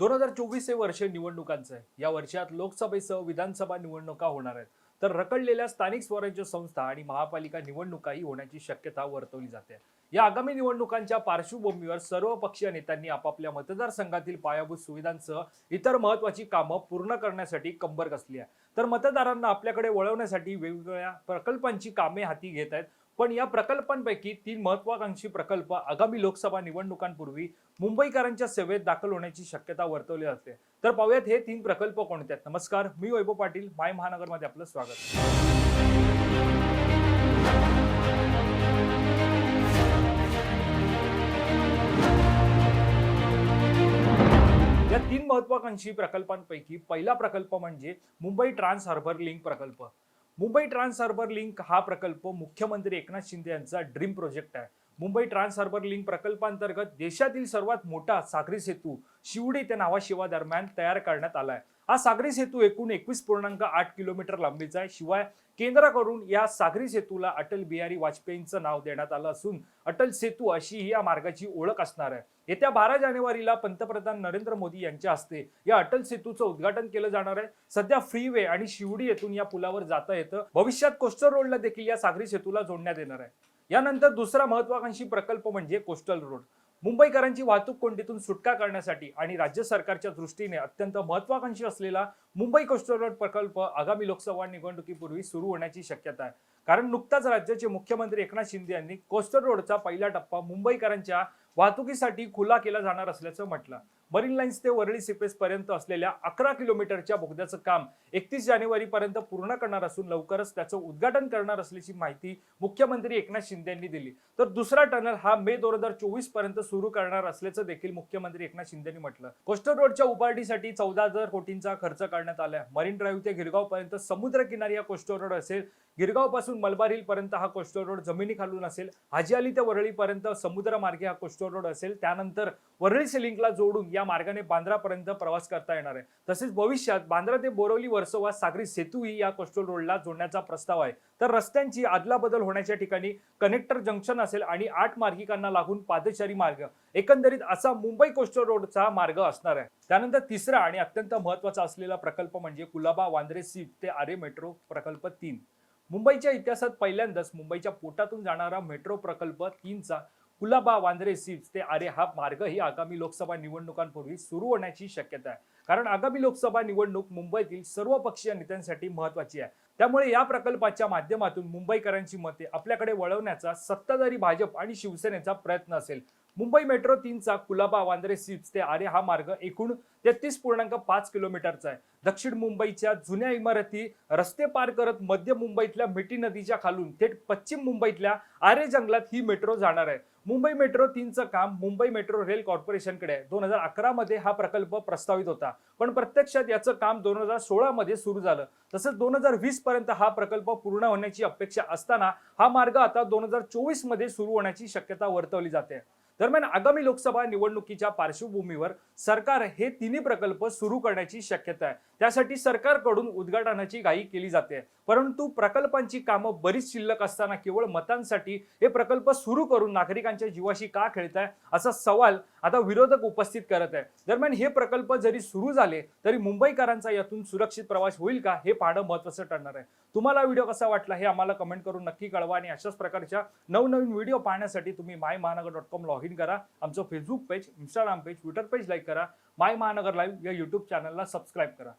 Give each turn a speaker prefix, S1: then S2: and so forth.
S1: दोन हजार चोवीस हे वर्ष निवडणुकांचं आहे. या वर्षात लोकसभेसह विधानसभा निवडणुका होणार आहेत. तर रखडलेल्या स्थानिक स्वराज्य संस्था आणि महापालिका निवडणुकाही होण्याची शक्यता वर्तवली जाते. या आगामी निवडणुकांच्या पार्श्वभूमीवर सर्व पक्षीय नेत्यांनी आपापल्या मतदारसंघातील पायाभूत सुविधांसह इतर महत्वाची कामं पूर्ण करण्यासाठी कंबर कसली आहे. तर मतदारांना आपल्याकडे वळवण्यासाठी वेगवेगळ्या प्रकल्पांची कामे हाती घेत आहेत. पण या प्रकल्पांपैकी तीन महत्वाकांक्षी प्रकल्प आगामी लोकसभा निवडणुकांपूर्वी मुंबईकरांच्या सेवेत दाखल होण्याची शक्यता वर्तवली असते. तर पाहूयात हे तीन प्रकल्प कोणते आहेत? नमस्कार मी वैभव पाटील माय महानगरमध्ये आपलं स्वागत. या तीन महत्वाकांक्षी प्रकल्पांपैकी पहिला प्रकल्प म्हणजे मुंबई ट्रान्स हार्बर लिंक प्रकल्प. मुंबई ट्रान्स हार्बर लिंक हा प्रकल्प मुख्यमंत्री एकनाथ शिंदे यांचा ड्रीम प्रोजेक्ट आहे. मुंबई ट्रान्स हार्बर लिंक प्रकल्पांतर्गत देशातील सर्वात मोठा सागरी सेतू शिवडी ते नावाशिवा दरम्यान तयार करण्यात आलाय. हा सागरी सेतू एकूण एकवीस पूर्णांक आठ किलोमीटर लांबीचा आहे. शिवाय केंद्राकडून या सागरी सेतूला अटल बिहारी वाजपेयींचं नाव देण्यात आलं असून अटल सेतू अशी ही या मार्गाची ओळख असणार आहे. येत्या बारा जानेवारीला पंतप्रधान नरेंद्र मोदी यांच्या हस्ते या अटल सेतूचं उद्घाटन केलं जाणार आहे. सध्या फ्रीवे आणि शिवडी येथून या पुलावर जाता येतं. भविष्यात कोस्टर रोडला देखील या सागरी सेतूला जोडण्यात येणार आहे. यानंतर दुसरा महत्वाकांक्षी प्रकल्प म्हणजे कोस्टल रोड. मुंबईकरांची वाहतूक कोंडीतून सुटका करण्यासाठी आणि राज्य सरकारच्या दृष्टीने अत्यंत महत्वाकांक्षी असलेला मुंबई कोस्टल रोड प्रकल्प आगामी लोकसभा निवडणुकीपूर्वी सुरू होण्याची शक्यता आहे. कारण नुकताच राज्याचे मुख्यमंत्री एकनाथ शिंदे यांनी कोस्टल रोडचा पहिला टप्पा मुंबईकरांच्या वाहतुकीसाठी खुला केला जाणार असल्याचं म्हटलं. मरीन लाईन्स ते वरळी सिपेस पर्यंत असलेल्या अकरा किलोमीटरच्या बोगद्याचं काम एकतीस जानेवारी पर्यंत पूर्ण करणार असून लवकरच त्याचं उद्घाटन करणार असल्याची माहिती मुख्यमंत्री एकनाथ शिंदे यांनी दिली. तर दुसरा टनल हा मे दोन हजार चोवीसपर्यंत सुरू करणार असल्याचं देखील मुख्यमंत्री एकनाथ शिंदे यांनी म्हटलं. कोस्टल रोडच्या उभारणीसाठी चौदा हजार कोटींचा खर्च करण्यात आलाय. मरीन ड्राईव्ह ते गिरगाव पर्यंत समुद्र किनारी हा कोस्टल रोड असेल. गिरगावपासून मलबार हिल पर्यंत हा कोस्टल रोड जमिनी खालून असेल. हाजी अली ते वरळी पर्यंत समुद्र मार्गे हा कोस्टल रोड असेल. त्यानंतर वरळी सिलिंगला जोडून या मार्गाने बांद्रापर्यंत प्रवास करता येणार आहे. तसेच भविष्यात बांद्रा ते बोरवली वर्सोवा सागरी सेतूही या कोस्टल रोडला जोडण्याचा प्रस्ताव आहे. तर रस्त्यांची अदलाबदल होण्याच्या ठिकाणी कनेक्टर जंक्शन असेल आणि आठ मार्गिकांना लागून पादचारी मार्ग. एकंदरीत असा मुंबई कोस्टल रोडचा मार्ग असणार आहे. त्यानंतर तिसरा आणि अत्यंत महत्त्वाचा असलेला प्रकल्प म्हणजे कुलाबा वांद्रे सीट ते आरे मेट्रो प्रकल्प तीन. मुंबईच्या इतिहासात पहिल्यांदाच मुंबईच्या पोटातून जाणारा मेट्रो प्रकल्प तीनचा कुलाबा वांद्रे सिप्स ते आरे हा मार्ग ही आगामी लोकसभा निवडणुकांपूर्वी सुरू होण्याची शक्यता आहे. कारण आगामी लोकसभा निवडणूक मुंबईतील सर्व पक्षीय नेत्यांसाठी महत्वाची आहे. त्यामुळे या प्रकल्पाच्या माध्यमातून मुंबईकरांची मते आपल्याकडे वळवण्याचा सत्ताधारी भाजप आणि शिवसेनेचा प्रयत्न असेल मुंबई मेट्रो तीनचा कुलाबा वांद्रे सिप्स ते आरे हा मार्ग एकूण तेहतीस पूर्णांक पाच किलोमीटरचा आहे. दक्षिण मुंबईच्या जुन्या इमारती रस्ते पार करत मध्य मुंबईतल्या मिठी नदीच्या खालून थेट पश्चिम मुंबईतल्या आरे जंगलात ही मेट्रो जाणार आहे. मुंबई मेट्रो तीनचं काम मुंबई मेट्रो रेल कॉर्पोरेशनकडे आहे. दोन हजार अकरा मध्ये हा प्रकल्प प्रस्तावित होता. पण प्रत्यक्षात याचं काम दोन हजार सोळा मध्ये सुरू झालं. तसंच दोन हजार वीस पर्यंत हा प्रकल्प पूर्ण होण्याची अपेक्षा असताना हा मार्ग आता दोन हजार चोवीसमध्ये सुरू होण्याची शक्यता वर्तवली जाते. दरम्यान आगामी लोकसभा निवडणुकीच्या पार्श्वभूमीवर सरकार हे तिन्ही प्रकल्प सुरू करण्याची शक्यता आहे. त्यासाठी सरकारकडून उद्घाटनाची घाई केली जाते. परंतु प्रकल्पांची कामं बरीच शिल्लक असताना केवळ मतांसाठी हे प्रकल्प सुरू करून नागरिकांच्या जीवाशी का खेळताय असा सवाल आता विरोधक उपस्थित करत आहे दरम्यान हे प्रकल्प जरी सुरू झाले तरी मुंबईकरांचा यातून सुरक्षित प्रवास होईल का हे पाहणं महत्वाचं ठरणार आहे. तुम्हाला व्हिडिओ कसा वाटला हे आम्हाला कमेंट करून नक्की कळवा आणि अशाच प्रकारच्या नवनवीन व्हिडिओ पाहण्यासाठी तुम्ही माय महानगर डॉट कॉम लॉग इन करा. आमचं Facebook page Instagram page Twitter page like करा. माय महानगर लाईव्ह या युट्यूब चॅनलला सबस्क्राईब करा.